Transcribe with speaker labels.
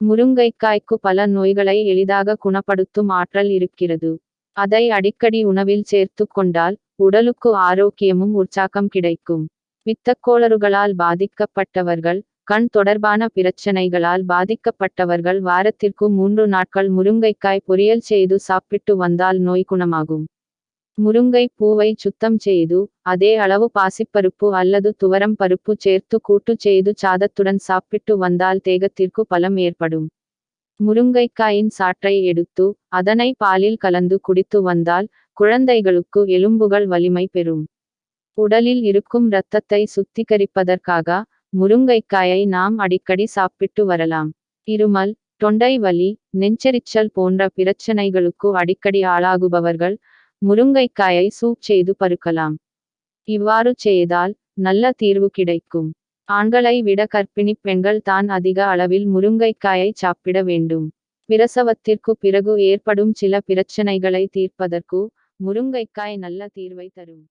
Speaker 1: முருங்கைக்காய்க்கு பல நோய்களை எளிதாக குணப்படுத்தும் ஆற்றல் இருக்கிறது. அதை அடிக்கடி உணவில் சேர்த்து கொண்டால் உடலுக்கு ஆரோக்கியமும் உற்சாகம் கிடைக்கும். பித்தக்கோளறுகளால் பாதிக்கப்பட்டவர்கள் கண் தொடர்பான பிரச்சனைகளால் பாதிக்கப்பட்டவர்கள் வாரத்திற்கு மூன்று நாட்கள் முருங்கைக்காய் பொரியல் செய்து சாப்பிட்டு வந்தால் நோய் குணமாகும். முருங்கை பூவை சுத்தம் செய்து அதே அளவு பாசிப்பருப்பு அல்லது துவரம் பருப்பு சேர்த்து கூட்டு செய்து சாதத்துடன் சாப்பிட்டு வந்தால் தேகத்திற்கு பலம் ஏற்படும். முருங்கைக்காயின் சாற்றை எடுத்து அதனை பாலில் கலந்து குடித்து வந்தால் குழந்தைகளுக்கு எலும்புகள் வலிமை பெறும். உடலில் இருக்கும் இரத்தத்தை சுத்திகரிப்பதற்காக முருங்கைக்காயை நாம் அடிக்கடி சாப்பிட்டு வரலாம். இருமல் தொண்டை வலி நெஞ்செரிச்சல் போன்ற பிரச்சனைகளுக்கு அடிக்கடி ஆளாகுபவர்கள் முருங்கைக்காயை சூப் செய்து பருக்கலாம். இவ்வாறு செய்தால் நல்ல தீர்வு கிடைக்கும். ஆண்களை விட கர்ப்பிணி பெண்கள் தான் அதிக அளவில் முருங்கைக்காயை சாப்பிட வேண்டும். பிரசவத்திற்கு பிறகு ஏற்படும் சில பிரச்சனைகளை தீர்ப்பதற்கு முருங்கைக்காய் நல்ல தீர்வை தரும்.